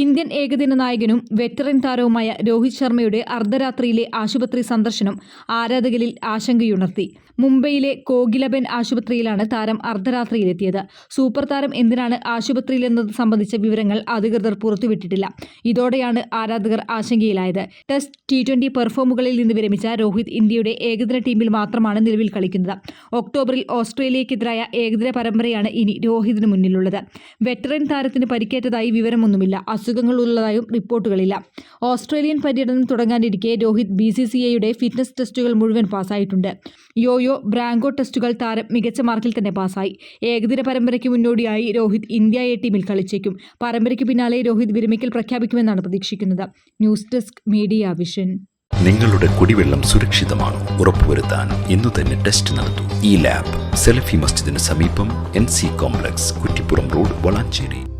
Indian ഏകദിന നായകനും veteran താരവുമായ രോഹിത് ശർമ്മയുടെ അർദ്ധരാത്രിയിലെ ആശുപത്രി സന്ദർശനം ആരാധകരിൽ ആശങ്കയുണർത്തി. മുംബൈയിലെ കോകിലബൻ ആശുപത്രിയിലാണ് താരം അർദ്ധരാത്രിയിലെത്തിയത്. സൂപ്പർ താരം എന്തിനാണ് ആശുപത്രിയിലെന്നത് സംബന്ധിച്ച വിവരങ്ങൾ അധികൃതർ പുറത്തുവിട്ടിട്ടില്ല. ഇതോടെയാണ് ആരാധകർ ആശങ്കയിലായത്. ടെസ്റ്റ് ടി ട്വന്റി പെർഫോമുകളിൽ നിന്ന് വിരമിച്ച രോഹിത് ഇന്ത്യയുടെ ഏകദിന ടീമിൽ മാത്രമാണ് നിലവിൽ കളിക്കുന്നത്. ഒക്ടോബറിൽ ഓസ്ട്രേലിയക്കെതിരായ ഏകദിന പരമ്പരയാണ് ഇനി രോഹിതിന് മുന്നിലുള്ളത്. വെറ്ററൻ താരത്തിന് പരിക്കേറ്റതായി വിവരമൊന്നുമില്ല. അസുഖങ്ങൾ ഉള്ളതായും റിപ്പോർട്ടുകളില്ല. ഓസ്ട്രേലിയൻ പര്യടനം തുടങ്ങാനിരിക്കെ രോഹിത് ബി സി സി ഐയുടെ ഫിറ്റ്നസ് ടെസ്റ്റുകൾ മുഴുവൻ പാസ്സായിട്ടുണ്ട്. യോയോ ബ്രാങ്കോ ടെസ്റ്റുകൾ താരം മികച്ച മാർക്കിൽ തന്നെ പാസ്സായി. ഏകദിന പരമ്പരയ്ക്ക് മുന്നോടിയായി രോഹിത് ഇന്ത്യ എ ടീമിൽ കളിച്ചേക്കും. പരമ്പരയ്ക്ക് പിന്നാലെ രോഹിത് വിരമിക്കൽ പ്രഖ്യാപിക്കുമെന്നാണ് പ്രതീക്ഷിക്കുന്നത്. News desk media vision. നിങ്ങളുടെ കുടിവെള്ളം സുരക്ഷിതമാണ്. ഉറപ്പുവരുത്താൻ ഇന്നു തന്നെ ടെസ്റ്റ് നടത്തൂ. ഈ ലാബ് സെലഫി മസ്ജിദിന് സമീപം N C complex Kuttippuram road Valanchery.